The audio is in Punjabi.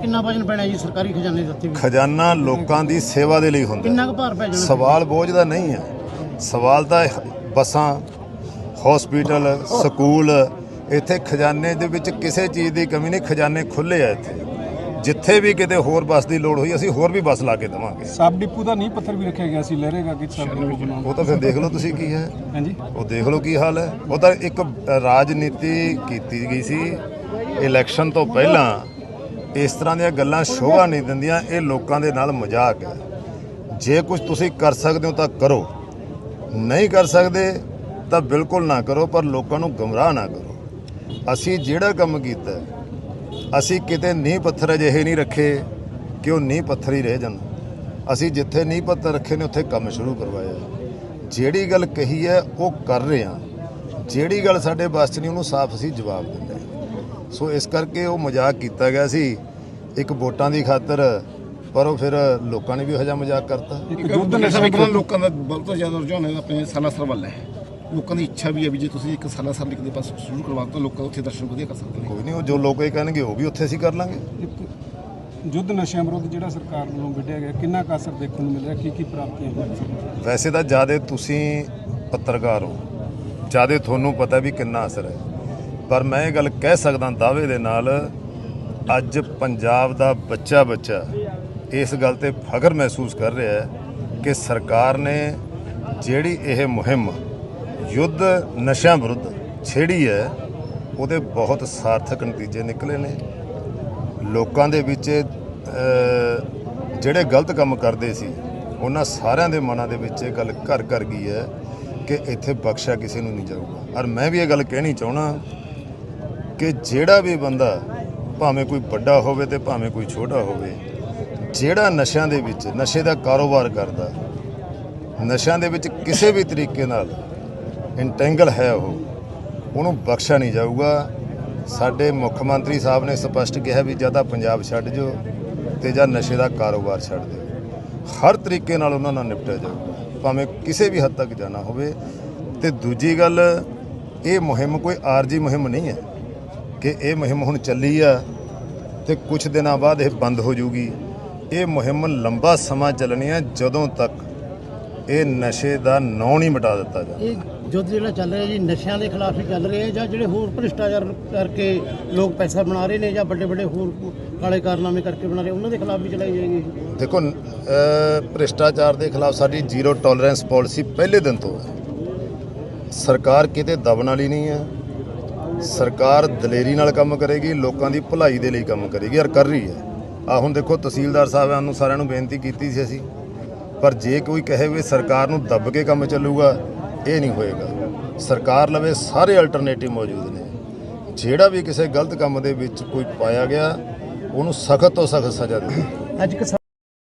ਕਿੰਨਾ ਵਜਨ ਪੈਣਾ ਜੀ ਸਰਕਾਰੀ ਖਜ਼ਾਨੇ ਦੇ ਉੱਤੇ ਵੀ? ਖਜ਼ਾਨਾ ਲੋਕਾਂ ਦੀ ਸੇਵਾ ਦੇ ਲਈ ਹੁੰਦਾ। ਕਿੰਨਾ ਕੁ ਭਾਰ ਪੈ ਜਾਣਾ? ਸਵਾਲ ਬੋਝ ਦਾ ਨਹੀਂ ਹੈ। ਸਵਾਲ ਤਾਂ ਇਹ ਬੱਸਾਂ ਹਸਪੀਟਲ ਸਕੂਲ ਇੱਥੇ ਖਜ਼ਾਨੇ ਦੇ ਵਿੱਚ ਕਿਸੇ ਚੀਜ਼ ਦੀ ਕਮੀ ਨਹੀਂ। ਖਜ਼ਾਨੇ ਖੁੱਲੇ ਆ ਇੱਥੇ। ਜਿੱਥੇ ਵੀ ਕਿਤੇ ਹੋਰ ਬੱਸ ਦੀ ਲੋੜ ਹੋਈ ਅਸੀਂ ਹੋਰ ਵੀ ਬੱਸ ਲਾ ਕੇ ਦੇਵਾਂਗੇ। ਸਬ ਡਿਪੂ ਦਾ ਨਹੀਂ ਪੱਥਰ ਵੀ ਰੱਖਿਆ ਗਿਆ ਸੀ ਲਹਿਰੇਗਾ ਕਿ ਸਬ ਡਿਪੂ ਬਣਾਉਣ ਉਹ ਤਾਂ ਫਿਰ ਦੇਖ ਲਓ ਤੁਸੀਂ ਕੀ ਹੈ। ਹਾਂਜੀ। ਉਹ ਦੇਖ ਲਓ ਕੀ ਹਾਲ ਹੈ। ਉਹ ਤਾਂ ਇੱਕ ਰਾਜਨੀਤੀ ਕੀਤੀ ਗਈ ਸੀ। ਇਲੈਕਸ਼ਨ ਤੋਂ ਪਹਿਲਾਂ ਇਸ ਤਰ੍ਹਾਂ ਦੀਆਂ ਗੱਲਾਂ ਸ਼ੋਭਾ ਨਹੀਂ ਦਿੰਦੀਆਂ, ਇਹ ਲੋਕਾਂ ਦੇ ਨਾਲ ਮਜ਼ਾਕ ਹੈ। ਜੇ ਕੁਝ ਤੁਸੀਂ ਕਰ ਸਕਦੇ ਹੋ ਤਾਂ ਕਰੋ। ਨਹੀਂ ਕਰ ਸਕਦੇ ਤਾਂ ਬਿਲਕੁਲ ਨਾ ਕਰੋ, ਪਰ ਲੋਕਾਂ ਨੂੰ ਗਮਰਾਹ ਨਾ ਕਰੋ। ਅਸੀਂ ਜਿਹੜਾ ਕੰਮ ਕੀਤਾ, ਅਸੀਂ ਕਿਤੇ ਨੀਂਹ ਪੱਥਰ ਅਜਿਹੇ ਨਹੀਂ ਰੱਖੇ ਕਿ ਉਹ ਨੀਂਹ ਪੱਥਰ ਹੀ ਰਹਿ ਜਾਣ। ਅਸੀਂ ਜਿੱਥੇ ਨੀਂਹ ਪੱਥਰ ਰੱਖੇ ਨੇ, ਉੱਥੇ ਕੰਮ ਸ਼ੁਰੂ ਕਰਵਾਇਆ। ਜਿਹੜੀ ਗੱਲ ਕਹੀ ਹੈ, ਉਹ ਕਰ ਰਹੇ ਹਾਂ। ਜਿਹੜੀ ਗੱਲ ਸਾਡੇ ਬਸ 'ਚ ਨਹੀਂ, ਉਹਨੂੰ ਸਾਫ਼ ਅਸੀਂ ਜਵਾਬ ਦਿੰਦੇ ਹਾਂ। ਸੋ ਇਸ ਕਰਕੇ ਉਹ ਮਜ਼ਾਕ ਕੀਤਾ ਗਿਆ ਸੀ ਇੱਕ ਵੋਟਾਂ ਦੀ ਖਾਤਰ ਪਰ ਉਹ ਫਿਰ ਲੋਕਾਂ ਨੇ ਵੀ ਹਜਾ ਮਜ਼ਾਕ ਕਰਤਾ। ਯੁੱਧ ਨਸ਼ਾ ਵਿਰੋਧ ਲੋਕਾਂ ਦਾ ਬਹੁਤ ਤੋਂ ਜ਼ਿਆਦਾ ਰੁਝਾਨ ਹੈ ਆਪਣੇ ਸਾਲਾਸਰ ਵੱਲ ਹੈ। ਲੋਕਾਂ ਦੀ ਇੱਛਾ ਵੀ ਹੈ ਵੀ ਜੇ ਤੁਸੀਂ ਇੱਕ ਸਾਲਾਸਰ ਲਿਖ ਦੇ ਪਾਸ ਸ਼ੁਰੂ ਕਰਵਾ ਤਾਂ ਲੋਕਾਂ ਉੱਥੇ ਦਰਸ਼ਨ ਵਧੀਆ ਕਰ ਸਕਦੇ ਨੇ। ਕੋਈ ਨਹੀਂ ਉਹ ਜੋ ਲੋਕ ਇਹ ਕਹਿਣਗੇ ਉਹ ਵੀ ਉੱਥੇ ਅਸੀਂ ਕਰ ਲਾਂਗੇ। ਯੁੱਧ ਨਸ਼ਿਆਂ ਵਿਰੁੱਧ ਜਿਹੜਾ ਸਰਕਾਰ ਵੱਲੋਂ ਵਿੱਢਿਆ ਗਿਆ ਕਿੰਨਾ ਕੁ ਅਸਰ ਦੇਖਣ ਨੂੰ ਮਿਲ ਰਿਹਾ? ਕੀ ਕੀ ਪ੍ਰਾਪਤੀਆਂ ਹੋਈਆਂ? ਵੈਸੇ ਤਾਂ ਜ਼ਿਆਦਾ ਤੁਸੀਂ ਪੱਤਰਕਾਰ ਹੋ। ਜ਼ਿਆਦਾ ਤੁਹਾਨੂੰ ਪਤਾ ਵੀ ਕਿੰਨਾ ਅਸਰ ਹੈ। ਪਰ ਮੈਂ ਇਹ ਗੱਲ ਕਹਿ ਸਕਦਾ ਦਾਅਵੇ ਦੇ ਨਾਲ, ਅੱਜ ਪੰਜਾਬ ਦਾ ਬੱਚਾ ਬੱਚਾ ਇਸ ਗੱਲ ਤੇ ਫਖਰ ਮਹਿਸੂਸ ਕਰ ਰਿਹਾ ਹੈ ਕਿ ਸਰਕਾਰ ਨੇ ਜਿਹੜੀ ਇਹ ਮੁਹਿੰਮ ਯੁੱਧ ਨਸ਼ਿਆਂ ਵਿਰੁੱਧ ਛੇੜੀ ਹੈ, ਉਹਦੇ ਬਹੁਤ ਸਾਰਥਕ ਨਤੀਜੇ ਨਿਕਲੇ ਨੇ। ਲੋਕਾਂ ਦੇ ਵਿੱਚ ਜਿਹੜੇ ਗਲਤ ਕੰਮ ਕਰਦੇ ਸੀ, ਉਹਨਾਂ ਸਾਰਿਆਂ ਦੇ ਮਨਾਂ ਦੇ ਵਿੱਚ ਇਹ ਗੱਲ ਘਰ ਘਰ ਗਈ ਹੈ ਕਿ ਇੱਥੇ ਬਖਸ਼ਿਆ ਕਿਸੇ ਨੂੰ ਨਹੀਂ ਜਾਊਗਾ। ਔਰ ਮੈਂ ਵੀ ਇਹ ਗੱਲ ਕਹਿਣੀ ਚਾਹਣਾ ਕਿ ਜਿਹੜਾ ਵੀ ਬੰਦਾ ਭਾਵੇਂ ਕੋਈ ਵੱਡਾ ਹੋਵੇ ਤੇ ਭਾਵੇਂ ਕੋਈ ਛੋਟਾ ਹੋਵੇ, ਜਿਹੜਾ ਨਸ਼ਿਆਂ ਦੇ ਵਿੱਚ, ਨਸ਼ੇ ਦਾ ਕਾਰੋਬਾਰ ਕਰਦਾ, ਨਸ਼ਿਆਂ ਦੇ ਵਿੱਚ ਕਿਸੇ ਵੀ ਤਰੀਕੇ ਨਾਲ ਇੰਟੈਂਗਲ ਹੈ ਉਹ, ਉਹਨੂੰ ਬਖਸ਼ਿਆ ਨਹੀਂ ਜਾਊਗਾ। ਸਾਡੇ ਮੁੱਖ ਮੰਤਰੀ ਸਾਹਿਬ ਨੇ ਸਪਸ਼ਟ ਕਿਹਾ ਵੀ ਜਾਂ ਤਾਂ ਪੰਜਾਬ ਛੱਡ ਜੋ ਤੇ ਜਾਂ ਨਸ਼ੇ ਦਾ ਕਾਰੋਬਾਰ ਛੱਡ ਦਿਓ। ਹਰ ਤਰੀਕੇ ਨਾਲ ਉਹਨਾਂ ਨਾਲ ਨਿਪਟਿਆ ਜਾਊਗਾ। ਭਾਵੇਂ ਕਿਸੇ ਵੀ ਹੱਦ ਤੱਕ ਜਾਣਾ ਹੋਵੇ। ਤੇ ਦੂਜੀ ਗੱਲ, ਇਹ ਮੁਹਿੰਮ ਕੋਈ ਆਰਜੀ ਮੁਹਿੰਮ ਨਹੀਂ ਹੈ। ਕਿ ਇਹ ਮੁਹਿੰਮ ਹੁਣ ਚੱਲੀ ਆ ਤੇ ਕੁਝ ਦਿਨਾਂ ਬਾਅਦ ਇਹ ਬੰਦ ਹੋ ਜਾਊਗੀ ਇਹ ਮੁਹਿੰਮ ਲੰਬਾ ਸਮਾਂ ਚੱਲਣੀ ਹੈ ਜਦੋਂ ਤੱਕ ਇਹ ਨਸ਼ੇ ਦਾ ਨਾਂ ਨਹੀਂ ਮਿਟਾ ਦਿੱਤਾ ਜਾਂਦਾ। ਇਹ ਯੁੱਧ ਜਿਹੜਾ ਚੱਲ ਰਿਹਾ ਜੀ ਨਸ਼ਿਆਂ ਦੇ ਖਿਲਾਫ ਹੀ ਚੱਲ ਰਿਹਾ ਜਾਂ ਜਿਹੜੇ ਹੋਰ ਭ੍ਰਿਸ਼ਟਾਚਾਰ ਕਰਕੇ ਲੋਕ ਪੈਸਾ ਬਣਾ ਰਹੇ ਨੇ ਜਾਂ ਵੱਡੇ ਵੱਡੇ ਹੋਰ ਕਾਲੇ ਕਾਰਨਾਮੇ ਕਰਕੇ ਬਣਾ ਰਹੇ ਉਹਨਾਂ ਦੇ ਖਿਲਾਫ ਵੀ ਚਲਾਈ ਜਾਏਗੀ ਦੇਖੋ ਭ੍ਰਿਸ਼ਟਾਚਾਰ ਦੇ ਖਿਲਾਫ ਸਾਡੀ ਜ਼ੀਰੋ ਟੋਲਰੈਂਸ ਪਾਲਿਸੀ ਪਹਿਲੇ ਦਿਨ ਤੋਂ ਹੈ। ਸਰਕਾਰ ਕਿਤੇ ਦਬਣ ਵਾਲੀ ਨਹੀਂ ਹੈ। ਸਰਕਾਰ ਦਲੇਰੀ ਨਾਲ ਕੰਮ ਕਰੇਗੀ, ਲੋਕਾਂ ਦੀ ਭਲਾਈ ਦੇ ਲਈ ਕੰਮ ਕਰੇਗੀ, ਔਰ ਕਰ ਰਹੀ ਹੈ। ਆ ਹੁਣ ਦੇਖੋ, ਤਹਿਸੀਲਦਾਰ ਸਾਹਿਬਾਨ ਨੂੰ ਸਾਰਿਆਂ ਨੂੰ ਬੇਨਤੀ ਕੀਤੀ ਸੀ ਅਸੀਂ, ਪਰ ਜੇ ਕੋਈ ਕਹੇ ਵੀ ਸਰਕਾਰ ਨੂੰ ਦੱਬ ਕੇ ਕੰਮ ਚੱਲੂਗਾ, ਇਹ ਨਹੀਂ ਹੋਏਗਾ। ਸਰਕਾਰ ਲਵੇ ਸਾਰੇ ਅਲਟਰਨੇਟਿਵ ਮੌਜੂਦ ਨੇ। ਜਿਹੜਾ ਵੀ ਕਿਸੇ ਗਲਤ ਕੰਮ ਦੇ ਵਿੱਚ ਕੋਈ ਪਾਇਆ ਗਿਆ, ਉਹਨੂੰ ਸਖਤ ਤੋਂ ਸਖਤ ਸਜ਼ਾ ਦੇ ਅੱਜ